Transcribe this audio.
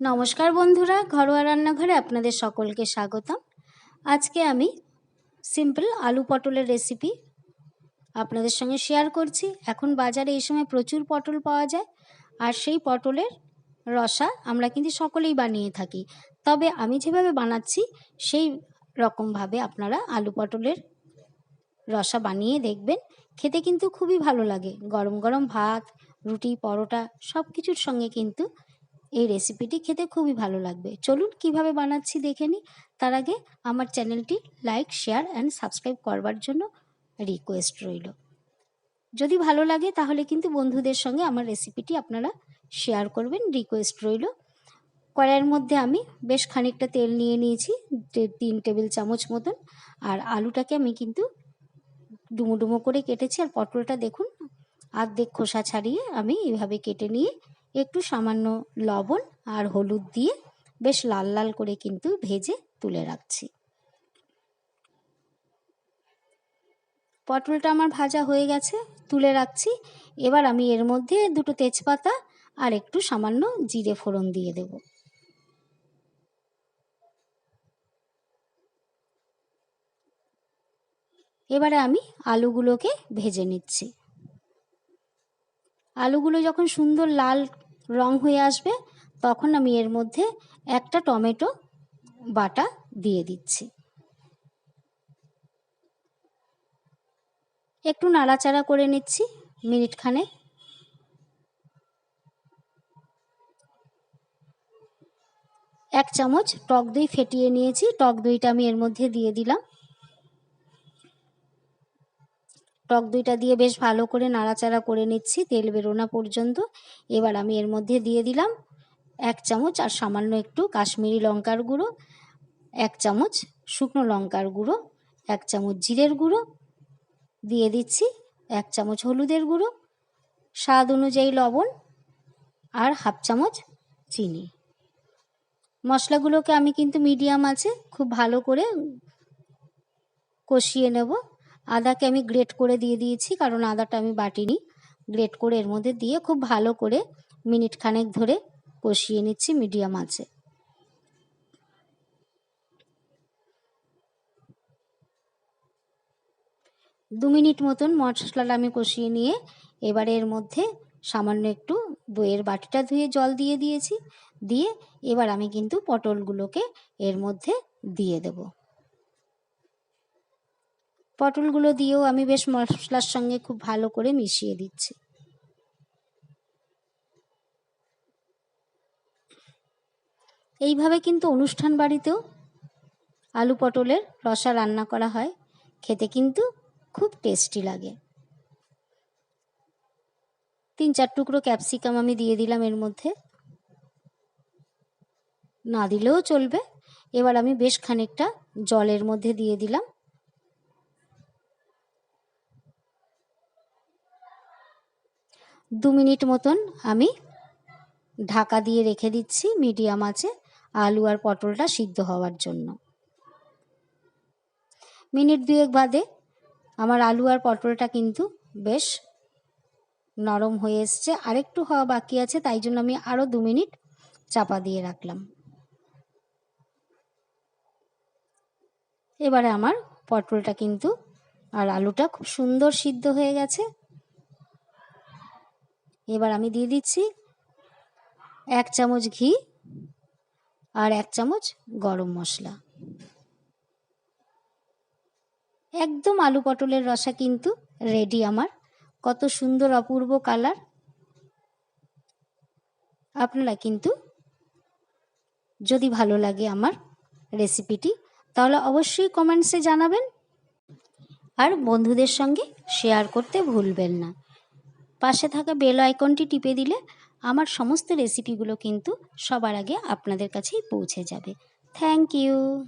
নমস্কার বন্ধুরা, ঘরোয়া রান্নাঘরে আপনাদের সকলকে স্বাগতম। আজকে আমি সিম্পল আলু পটলের রেসিপি আপনাদের সঙ্গে শেয়ার করছি। এখন বাজারে এই সময় প্রচুর পটল পাওয়া যায়, আর সেই পটলের রসা আমরা কিন্তু সকলেই বানিয়ে থাকি। তবে আমি যেভাবে বানাচ্ছি, সেই রকমভাবে আপনারা আলু পটলের রসা বানিয়ে দেখবেন। খেতে কিন্তু খুবই ভালো লাগে। গরম গরম ভাত, রুটি, পরোটা সব কিছুর সঙ্গে কিন্তু এই রেসিপিটি খেতে খুবই ভালো লাগবে। চলুন কীভাবে বানাচ্ছি দেখে নিই। তার আগে আমার চ্যানেলটি লাইক শেয়ার অ্যান্ড সাবস্ক্রাইব করবার জন্য রিকোয়েস্ট রইল। যদি ভালো লাগে তাহলে কিন্তু বন্ধুদের সঙ্গে আমার রেসিপিটি আপনারা শেয়ার করবেন রিকোয়েস্ট রইল। কড়াইয়ের মধ্যে আমি বেশ খানিকটা তেল নিয়ে নিয়েছি তিন টেবিল চামচ মতন। আর আলুটাকে আমি কিন্তু ডুমো ডুমো করে কেটেছি। আর পটলটা দেখুন, আর্ধেক খোসা ছাড়িয়ে আমি এভাবে কেটে নিয়ে একটু সামান্য লবণ আর হলুদ দিয়ে বেশ লাল লাল করে কিন্তু ভেজে তুলে রাখছি। পটলটা আমার ভাজা হয়ে গেছে, তুলে রাখছি। এবার আমি এর মধ্যে দুটো তেজপাতা আর একটু সামান্য জিরে ফোড়ন দিয়ে দেব। এবারে আমি আলুগুলোকে ভেজে নিচ্ছি। আলুগুলো যখন সুন্দর লাল রং হয়ে আসবে, তখন আমি এর মধ্যে একটা টমেটো বাটা দিয়ে দিচ্ছি। একটু নাড়াচাড়া করে নিচ্ছি মিনিট খানে এক চামচ টক দই ফেটিয়ে নিয়েছি, টক দইটা আমি এর মধ্যে দিয়ে দিলাম। টক দইটা দিয়ে বেশ ভালো করে নাড়াচাড়া করে নিচ্ছি, তেল বেরোনা পর্যন্ত। এবার আমি এর মধ্যে দিয়ে দিলাম এক চামচ আর সামান্য একটু কাশ্মীরি লঙ্কার গুঁড়ো, এক চামচ শুকনো লঙ্কার গুঁড়ো, এক চামচ জিরের গুঁড়ো, দিয়ে দিচ্ছি এক চামচ হলুদের গুঁড়ো, স্বাদ অনুযায়ী লবণ আর হাফ চামচ চিনি। মশলাগুলোকে আমি কিন্তু মিডিয়াম আছে, খুব ভালো করে কষিয়ে নেব। আদাকে আমি গ্রেট করে দিয়ে দিয়েছি, কারণ আদাটা আমি বাটিনি। গ্রেট করে এর মধ্যে দিয়ে খুব ভালো করে মিনিট খানেক ধরে কষিয়ে নিচ্ছি মিডিয়াম আছে। দু মিনিট মতন মশলাটা আমি কষিয়ে নিয়ে এবারে এর মধ্যে সামান্য একটু দইয়ের বাটিটা ধুয়ে জল দিয়ে দিয়েছি। দিয়ে এবার আমি কিন্তু পটলগুলোকে এর মধ্যে দিয়ে দেবো। পটলগুলো দিয়েও আমি বেশ মশলার সঙ্গে খুব ভালো করে মিশিয়ে দিচ্ছি। এইভাবে কিন্তু অনুষ্ঠান বাড়িতেও আলু পটলের রসা রান্না করা হয়। খেতে কিন্তু খুব টেস্টি লাগে। তিন চার টুকরো ক্যাপসিকাম আমি দিয়ে দিলাম এর মধ্যে। না দিলেও চলবে। এবার আমি বেশ খানিকটা জলের মধ্যে দিয়ে দিলাম। দু মিনিট মতন আমি ঢাকা দিয়ে রেখে দিচ্ছি মিডিয়াম আছে, আলু আর পটলটা সিদ্ধ হওয়ার জন্য। মিনিট দুয়েক বাদে আমার আলু আর পটলটা কিন্তু বেশ নরম হয়ে এসছে। আরেকটু হওয়া বাকি আছে, তাই জন্য আমি আরও দু মিনিট চাপা দিয়ে রাখলাম। এবারে আমার পটলটা কিন্তু আর আলুটা খুব সুন্দর সিদ্ধ হয়ে গেছে। এবার আমি দিয়ে দিচ্ছি এক চামচ ঘি আর এক চামচ গরম মশলা। একদম আলু পটলের রসা কিন্তু রেডি আমার। কত সুন্দর অপূর্ব কালার আপনারা কিন্তু যদি ভালো লাগে আমার রেসিপিটি তাহলে অবশ্যই কমেন্টসে জানাবেন। আর বন্ধুদের সঙ্গে শেয়ার করতে ভুলবেন না। পাশে থাকা বেল আইকনটি টিপে দিলে আমার সমস্ত রেসিপিগুলো কিন্তু সবার আগে আপনাদের কাছেই পৌঁছে যাবে। Thank you